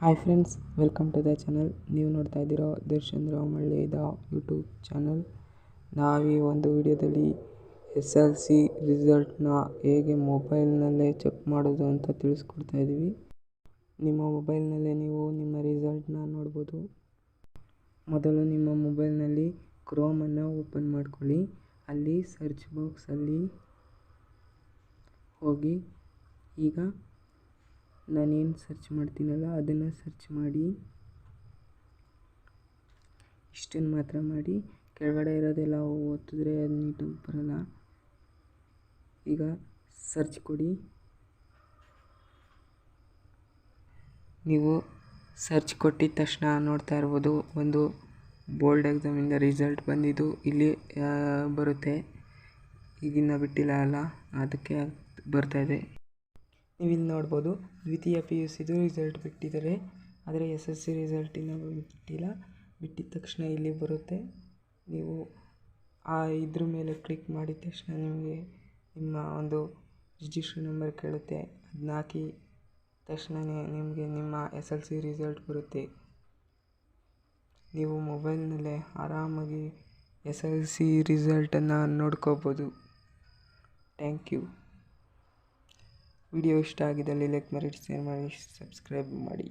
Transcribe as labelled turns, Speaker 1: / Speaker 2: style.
Speaker 1: Hi friends welcome to the channel ನೀವು ನೋಡ್ತಾ ಇದ್ದೀರೋ ದರ್ಶನ್ ರಾಮಳ್ಳಿದ ಯೂಟ್ಯೂಬ್ ಚಾನಲ್ ನಾವು ಈ ಒಂದು ವಿಡಿಯೋದಲ್ಲಿ ಎಸ್ ಎಲ್ ಸಿ ರಿಸಲ್ಟ್ನ ಹೇಗೆ ಮೊಬೈಲ್ನಲ್ಲೇ ಚೆಕ್ ಮಾಡೋದು ಅಂತ ತಿಳಿಸ್ಕೊಡ್ತಾ ಇದ್ದೀವಿ. ನಿಮ್ಮ ಮೊಬೈಲ್ನಲ್ಲೇ ನೀವು ನಿಮ್ಮ ರಿಸಲ್ಟ್ನ ನೋಡ್ಬೋದು. ಮೊದಲು ನಿಮ್ಮ ಮೊಬೈಲ್ನಲ್ಲಿ ಕ್ರೋಮನ್ನು ಓಪನ್ ಮಾಡ್ಕೊಳ್ಳಿ. ಅಲ್ಲಿ ಸರ್ಚ್ ಬಾಕ್ಸಲ್ಲಿ ಹೋಗಿ ಈಗ ನಾನೇನು ಸರ್ಚ್ ಮಾಡ್ತೀನಲ್ಲ ಅದನ್ನು ಸರ್ಚ್ ಮಾಡಿ ಇಷ್ಟನ್ನು ಮಾತ್ರ ಮಾಡಿ. ಕೆಳಗಡೆ ಇರೋದೆಲ್ಲ ಓದಿದ್ರೆ ಅದು ನೀಟಾಗಿ ಬರೋಲ್ಲ. ಈಗ ಸರ್ಚ್ ಕೊಡಿ. ನೀವು ಸರ್ಚ್ ಕೊಟ್ಟಿದ ತಕ್ಷಣ ನೋಡ್ತಾ ಇರ್ಬೋದು, ಒಂದು ಬೋರ್ಡ್ ಎಕ್ಸಾಮಿಂದ ರಿಸಲ್ಟ್ ಬಂದಿದ್ದು. ಇಲ್ಲಿ ಬರುತ್ತೆ. ಈಗಿನ್ನೂ ಬಿಟ್ಟಿಲ್ಲ ಅಲ್ಲ, ಅದಕ್ಕೆ ಬರ್ತಾಯಿದೆ ನೀವು ಇಲ್ಲಿ ನೋಡ್ಬೋದು, ದ್ವಿತೀಯ ಪಿ ಯು ಸಿದು ರಿಸಲ್ಟ್ ಬಿಟ್ಟಿದ್ದಾರೆ. ಆದರೆ ಎಸ್ ಎಸ್ ಸಿ ರಿಸಲ್ಟ್ ಇನ್ನೂ ಬಿಟ್ಟಿಲ್ಲ. ಬಿಟ್ಟಿದ ತಕ್ಷಣ ಇಲ್ಲಿ ಬರುತ್ತೆ. ನೀವು ಆ ಇದ್ರ ಮೇಲೆ ಕ್ಲಿಕ್ ಮಾಡಿದ ತಕ್ಷಣ ನಿಮಗೆ ನಿಮ್ಮ ಒಂದು ರಿಜಿಸ್ಟ್ರ್ ನಂಬರ್ ಕೇಳುತ್ತೆ. ಅದನ್ನ ಹಾಕಿ ತಕ್ಷಣವೇ ನಿಮಗೆ ನಿಮ್ಮ ಎಸ್ ಎಲ್ ಸಿ ರಿಸಲ್ಟ್ ಬರುತ್ತೆ. ನೀವು ಮೊಬೈಲ್ನಲ್ಲೇ ಆರಾಮಾಗಿ ಎಸ್ ಎಲ್ ಸಿ ರಿಸಲ್ಟನ್ನು ನೋಡ್ಕೋಬೋದು. ಥ್ಯಾಂಕ್ ಯು ವಿಡಿಯೋ ಇಷ್ಟ ಆಗಿದ್ದಲ್ಲಿ ಲೈಕ್ ಮಾಡಿ ಶೇರ್ ಮಾಡಿ ಸಬ್ಸ್ಕ್ರೈಬ್ ಮಾಡಿ.